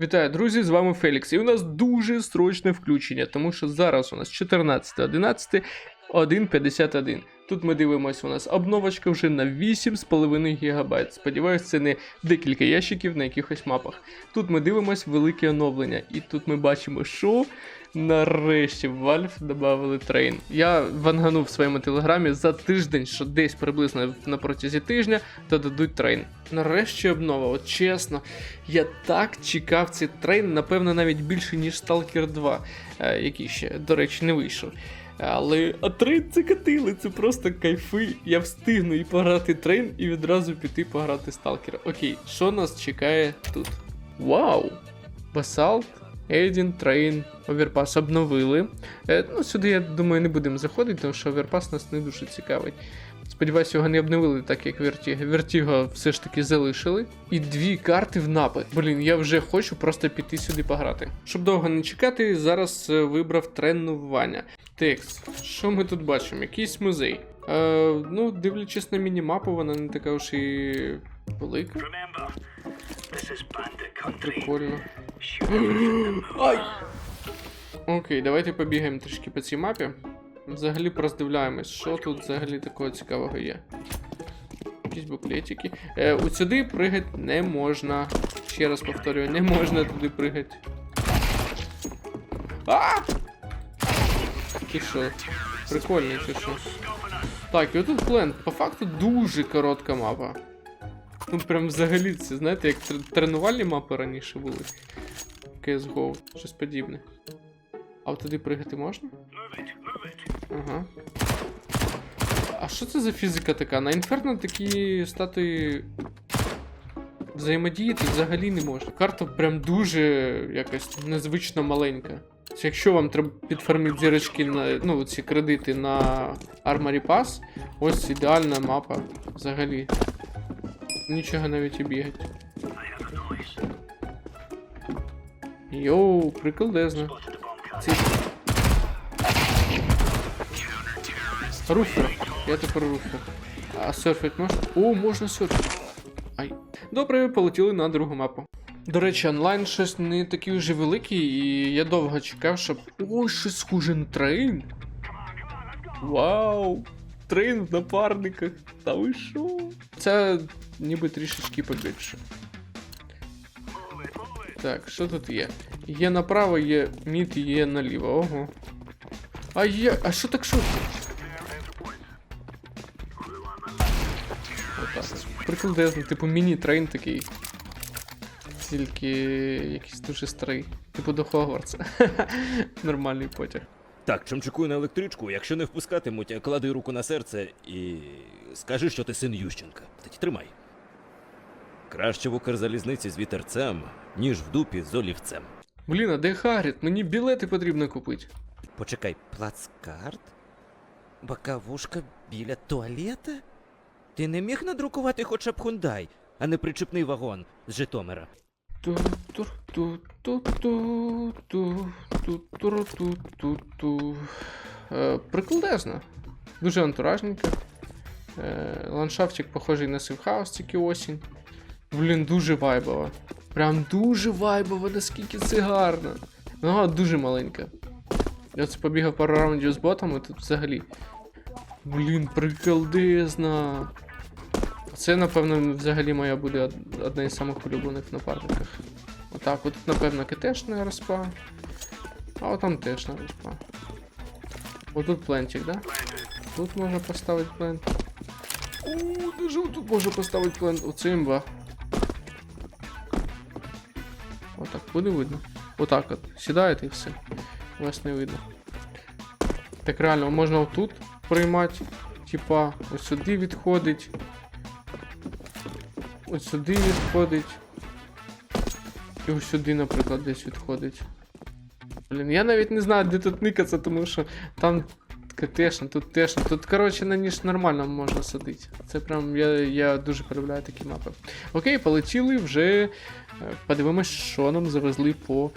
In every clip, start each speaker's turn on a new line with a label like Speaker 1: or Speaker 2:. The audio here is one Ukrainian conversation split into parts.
Speaker 1: Вітаю, друзі! З вами Фелікс. І у нас дуже срочне включення, тому що зараз у нас 14.11, 1.51. Тут ми дивимося, у нас обновочка вже на 8,5 ГБ. Сподіваюсь, це не декілька ящиків на якихось мапах. Тут ми дивимося велике оновлення, і тут ми бачимо, що нарешті в Valve додали трейн. Я ванганув в своєму телеграмі за тиждень, що десь приблизно на протязі тижня додадуть трейн. Нарешті обнова, от чесно, я так чекав цей трейн, напевно, навіть більше, ніж Stalker 2, е, який ще, до речі, не вийшов. Але а трейн це катили, це просто кайфи. Я встигну і пограти трейн, і відразу піти пограти Сталкера. Окей, що нас чекає тут? Вау! Басалт, Ейдін, Трейн, Оверпас обновили. Е, ну, сюди, я думаю, не будемо заходити, тому що Оверпас нас не дуже цікавить. Сподіваюсь, його не обновили так, як Вертіго. Вертіго все ж таки залишили. І дві карти в напад. Блін, я вже хочу просто піти сюди пограти. Щоб довго не чекати, зараз е, вибрав тренування. Текст. Що ми тут бачимо? Якийсь музей. Е, ну, дивлячись на мінімапу, вона не така уж і велика. Прикольно. Ай! Окей, давайте побігаємо трішки по цій мапі. Взагалі роздивляємось, що тут взагалі такого цікавого є. Якісь буклетики. Е, от сюди пригати не можна. Ще раз повторюю, не можна туди пригати. А! Ти що? Прикольно, чи що? Так, і отут плент. По факту дуже коротка мапа. Ну прям взагалі це, знаєте, як тренувальні мапи раніше були. CSGO, щось подібне. А от туди пригати можна? Ага. А що це за фізика така? На інферно такі статуї взаємодіяти взагалі не можна. Карта прям дуже якась незвично маленька. Якщо вам треба підфармити зірочки на ну, ці кредити на Armory Pass, ось ідеальна мапа взагалі. Нічого навіть і бігать. Йоу, приколдезно. Ці... Руфер. Я тепер руфер. А серфить можна? О, можна серфити. Ай. Добре, полетіли на другу мапу. До речі, онлайн щось не такий вже великий, і я довго чекав, щоб. Ой, щось схоже на трейн. Вау! Трейн в напарниках. Та ви що? Це ніби трішечки побільше. Так, що тут є? Є направо, є мід, є наліво. Ого. А є. А що так швидко? Отак. Приколдезно, типу міні-трейн такий. Тільки якийсь дуже старий. Типу до Хогвартса. Нормальний потяг.
Speaker 2: Так, чимчикую на електричку, якщо не впускатимуть, клади руку на серце і скажи, що ти син Ющенка. Тоді тримай. Краще в Укрзалізниці з вітерцем, ніж в дупі з олівцем.
Speaker 1: Блін, а де Хагрід? Мені білети потрібно купити.
Speaker 2: Почекай, плацкарт? Бакавушка біля туалета? Ти не міг надрукувати хоча б хундай, а не причепний вагон з Житомира.
Speaker 1: Ту-тур-ту-ту-ту-ту-ту-ту-ту. Е, Приколдезно. Дуже антуражненько. Е, Ландшафтик похожий на Сивхаус, тільки осінь. Блін, дуже вайбово. Прям дуже вайбово, наскільки це гарно. Нога дуже маленька. Я це побігав пару раундів з ботами, тут взагалі. Блін, приколдезно. Це, напевно, взагалі моя буде одна із самих улюблених в напарниках. Отак, от тут, напевно, КТшна респа. А от там тешна респа. Отут плентик, да? Тут можна поставити плент. О, даже тут можна поставити плент. Оце імба. Отак, буде видно. Отак от. Сідаєте і все. Вас не видно. Так реально, можна отут приймати. Типа, ось сюди відходить. Ось сюди відходить. І ось сюди, наприклад, десь відходить. Блін, я навіть не знаю, де тут никатися, тому що там Тешно, тут тешно. Тут, коротше, на ніж нормально можна садити. Це прям я, я дуже полюбляю такі мапи. Окей, полетіли вже. е, Подивимось, що нам завезли по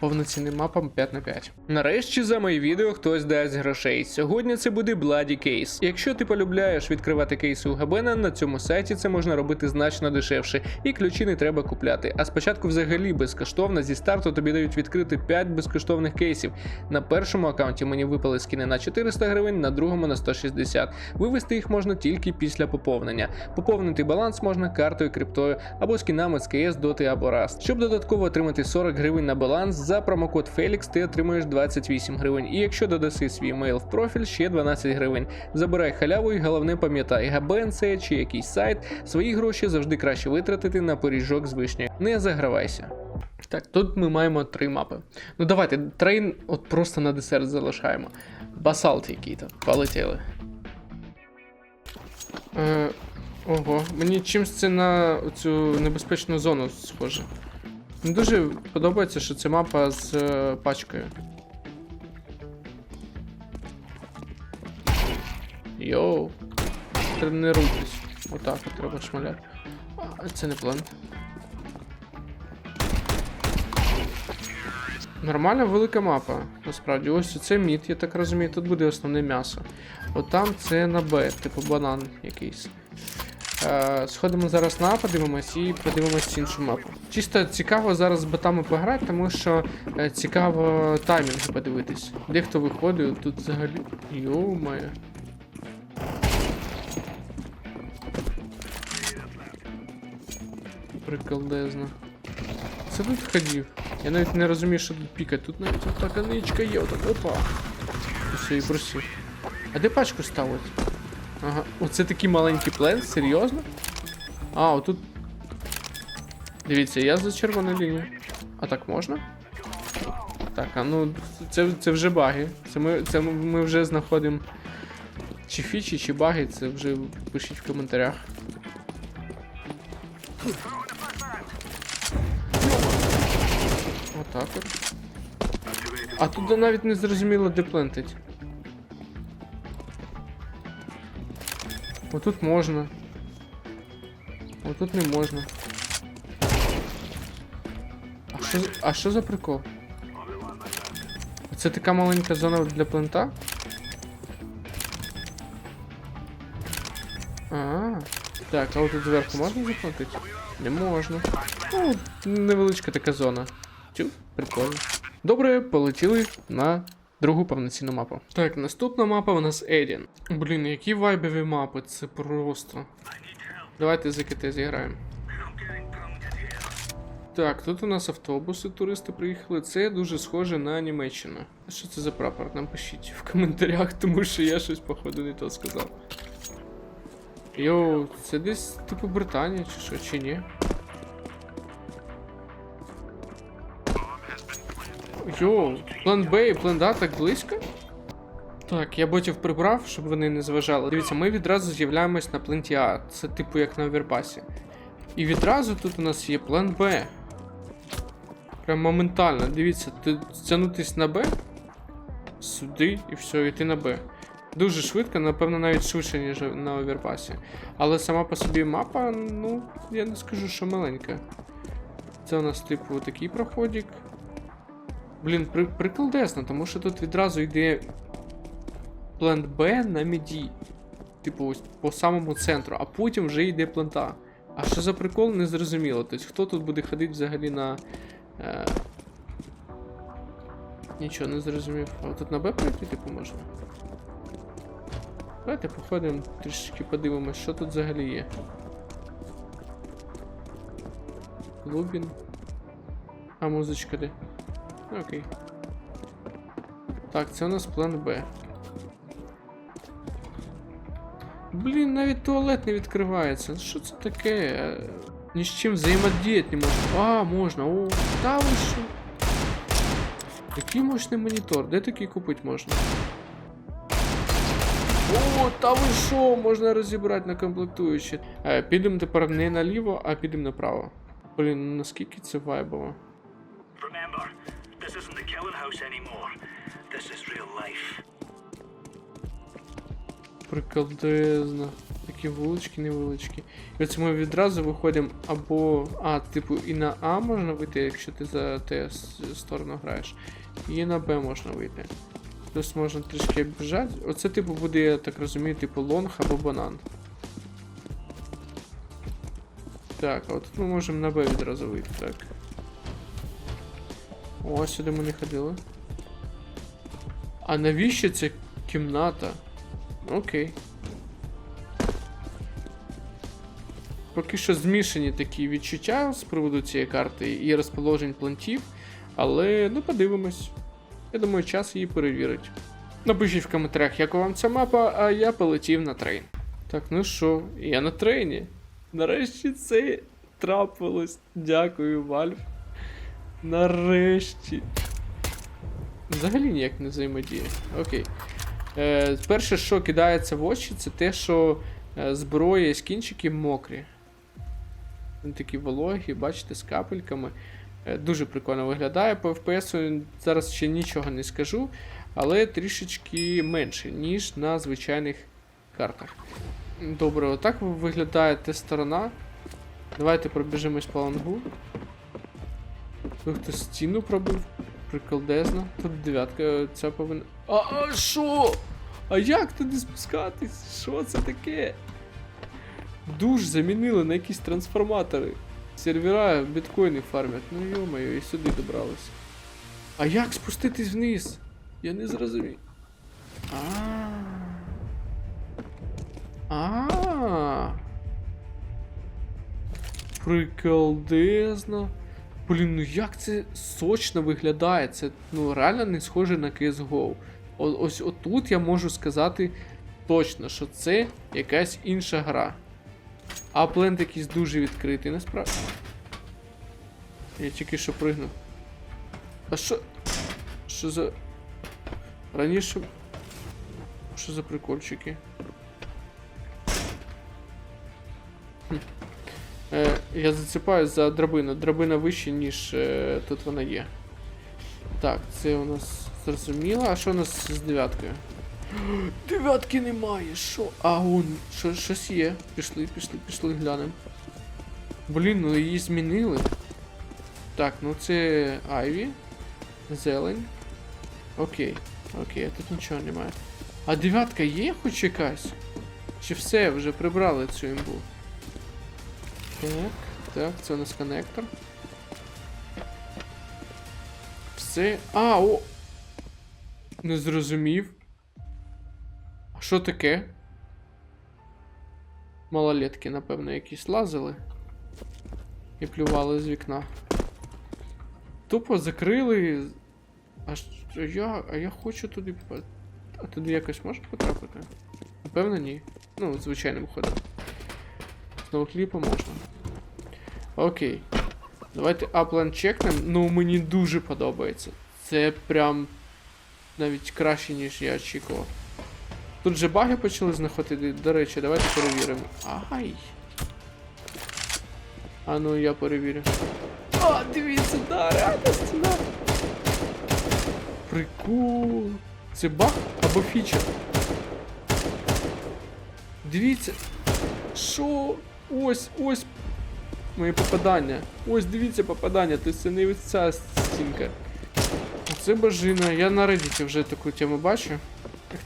Speaker 1: повноцінним мапам 5 на 5. Нарешті за моє відео хтось дасть грошей. Сьогодні це буде Bloody Case. Якщо ти полюбляєш відкривати кейси у Габена, на цьому сайті це можна робити значно дешевше, і ключі не треба купляти. А спочатку взагалі безкоштовно зі старту тобі дають відкрити 5 безкоштовних кейсів. На першому аккаунті мені випали скини на 400 гривень, на другому на 160. Вивести їх можна тільки після поповнення. Поповнити баланс можна картою, криптою або скінами з КС, Доти або Rust. Щоб додатково отримати 40 гривень на баланс, за промокод Felix ти отримуєш 28 гривень. І якщо додаси свій емейл в профіль, ще 12 гривень. Забирай халяву і головне пам'ятай, ГБН це чи якийсь сайт, свої гроші завжди краще витратити на пиріжок з вишнею. Не загравайся. Так, тут ми маємо три мапи. Ну давайте, трейн от просто на десерт залишаємо. Басалт який-то. Полетіли. Е, ого, мені чимось це на цю небезпечну зону схоже. Мені дуже подобається, що це мапа з е, пачкою. Йоу. Тренуйтесь. Отак от треба шмаляти. А, це не план. Нормальна велика мапа, насправді. Ось це мід, я так розумію, тут буде основне м'ясо. От там це на Б, типу банан якийсь. Е, сходимо зараз на подивимось і подивимось іншу мапу. Чисто цікаво зараз з ботами пограти, тому що е, цікаво таймінг подивитись. Дехто виходить, тут взагалі. Йо-моє. Приколдезно. Це тут ходив. Я навіть не розумію, що тут пікать. Тут навіть така ничка є, отак, опа. І все, і просив. А де пачку ставить? Ага. Оце такий маленький плен, серйозно? А, отут. Дивіться, я за червону лінію. А так можна? Так, а ну це, це вже баги. Це ми, це ми вже знаходимо. Чи фічі, чи баги, це вже пишіть в коментарях. Отак от. А тут навіть не зрозуміло, де плентить. Отут можна. Отут не можна. А що, а за прикол? Це така маленька зона для плента? А, так, а отут зверху можна заплатити? Не можна. Ну, невеличка така зона. Тю, прикольно. Добре, полетіли на другу повноцінну мапу. Так, наступна мапа у нас Едін. Блін, які вайбові мапи, це просто. Давайте за КТ зіграємо. Так, тут у нас автобуси, туристи приїхали. Це дуже схоже на Німеччину. Що це за прапор? Напишіть в коментарях, тому що я щось, походу, не то сказав. Йоу, це десь типу Британія чи що, чи ні? Йоу, план Б і план А так близько? Так, я ботів прибрав, щоб вони не зважали. Дивіться, ми відразу з'являємось на пленті А. Це типу як на оверпасі. І відразу тут у нас є план Б. Прям моментально. Дивіться, ти тягнутись на Б. Сюди і все, йти на Б. Дуже швидко, напевно, навіть швидше, ніж на оверпасі. Але сама по собі мапа, ну, я не скажу, що маленька. Це у нас, типу, такий проходик. Блін, при, приколдесно, тому що тут відразу йде плент Б на міді. Типу, ось по самому центру, а потім вже йде плента. А що за прикол, не зрозуміло. Тобто, хто тут буде ходити взагалі на. Е... Нічого не зрозумів. А тут на Б пройти, типу, можна? Давайте походимо, трішечки подивимось, що тут взагалі є. Лубін. А музичка де? Окей. Так, це у нас план Б. Блін, навіть туалет не відкривається. Що це таке? Е, Ні з чим взаємодіяти не можна. А, можна. О, та ви що? Який мощний монітор? Де такий купити можна? О, та ви що? Можна розібрати на комплектуючі. Е, підемо тепер не наліво, а підемо направо. Блін, ну наскільки це вайбово.
Speaker 3: Remember, house anymore. This is real life.
Speaker 1: Приколдезно. Такі вулички невеличкі. І оце ми відразу виходимо або. А, типу, і на А можна вийти, якщо ти за Т сторону граєш. І на Б можна вийти. Плюс можна трішки обіжати. Оце, типу, буде, я так розумію, типу лонг або банан. Так, а от тут ми можемо на Б відразу вийти, так. О, сюди ми не ходили. А навіщо ця кімната? Окей. Поки що змішані такі відчуття з приводу цієї карти і розположень плантів, але ну подивимось. Я думаю, час її перевірить. Напишіть в коментарях, як вам ця мапа, а я полетів на трейн. Так, ну що, я на трейні. Нарешті це трапилось. Дякую, Вальф. Нарешті. Взагалі ніяк не взаємодіє. Окей. Е, перше, що кидається в очі, це те, що е, зброя і скінчики мокрі. Вони такі вологі, бачите, з капельками. Е, дуже прикольно виглядає. По FPS зараз ще нічого не скажу, але трішечки менше, ніж на звичайних картах. Добре, отак виглядає те сторона. Давайте пробіжимось по лангу. Тут хтось стіну пробив. Приколдезно. Тут дев'ятка ця повинна. А, а що? А як туди спускатись? Що це таке? Душ замінили на якісь трансформатори. Сервера біткоїни фармять. Ну йо-моє, і сюди добрались. А як спуститись вниз? Я не зрозумів. А. А. Приколдезно. Блін, ну як це сочно виглядає? Це ну реально не схоже на CSGO. О, ось отут я можу сказати точно, що це якась інша гра. А плент якийсь дуже відкритий, насправді. Я тільки що пригнув. А що. Що за. Раніше. Що за прикольчики? Я зацепаюсь за драбину. Драбина вище, ніж е, тут вона є. Так, це у нас зрозуміло. А що у нас з дев'яткою? Дев'ятки немає, що? А он, що, щось є. Пішли, пішли, пішли, глянемо. Блін, ну її змінили. Так, ну це Айві. Зелень. Окей. Окей, тут нічого немає. А дев'ятка є хоч якась? Чи все, вже прибрали цю імбу? Так, так, це у нас коннектор. Все. А, о! Не зрозумів. А що таке? Малолетки, напевно, якісь лазили. І плювали з вікна. Тупо закрили. А що я. А я хочу туди. А туди якось можна потрапити? Напевно, ні. Ну, звичайним ходом. Знову кліпа можна. Окей. Давайте аплан чекнем. Ну, мені дуже подобається. Це прям навіть краще, ніж я очікував. Тут же баги почали знаходити. До речі, давайте перевіримо. Ай. А ну я перевірю. А, дивіться, да, реально стіна. Прикол. Це баг або фіча. Дивіться. Що? Ось, ось. Моє попадання. Ось дивіться попадання, тобто це не ця стінка. Це бажина. Я на Reddit вже таку тему бачу.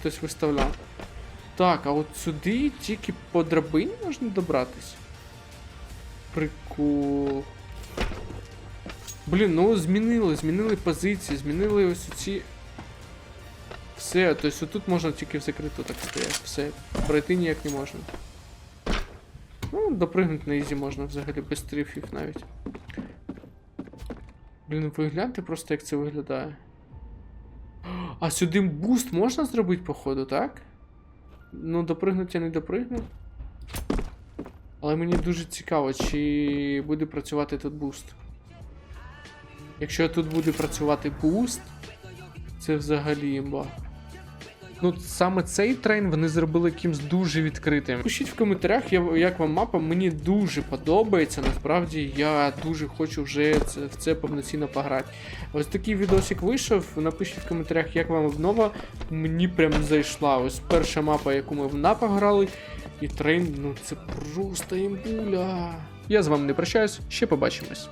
Speaker 1: Хтось виставляв. Так, а от сюди тільки по драбині можна добратись. Прикол. Блін, ну змінили, змінили позиції, змінили ось ці. Все, тобто тут можна тільки в закриту так стояти. Все, пройти ніяк не можна. Ну, допригнути на ізі можна взагалі без трифів навіть. Блін, ви гляньте просто як це виглядає. А сюди буст можна зробити, походу, так? Ну, допригнути я не допригну. Але мені дуже цікаво, чи буде працювати тут буст. Якщо тут буде працювати буст, це взагалі імба. Ну, саме цей трейн вони зробили якимсь дуже відкритим. Пишіть в коментарях, як вам мапа. Мені дуже подобається. Насправді я дуже хочу вже в це повноцінно пограти. Ось такий відосик вийшов. Напишіть в коментарях, як вам обнова. Мені прям зайшла. Ось перша мапа, яку ми в напа грали. І трейн, ну це просто імбуля. Я з вами не прощаюсь, ще побачимось.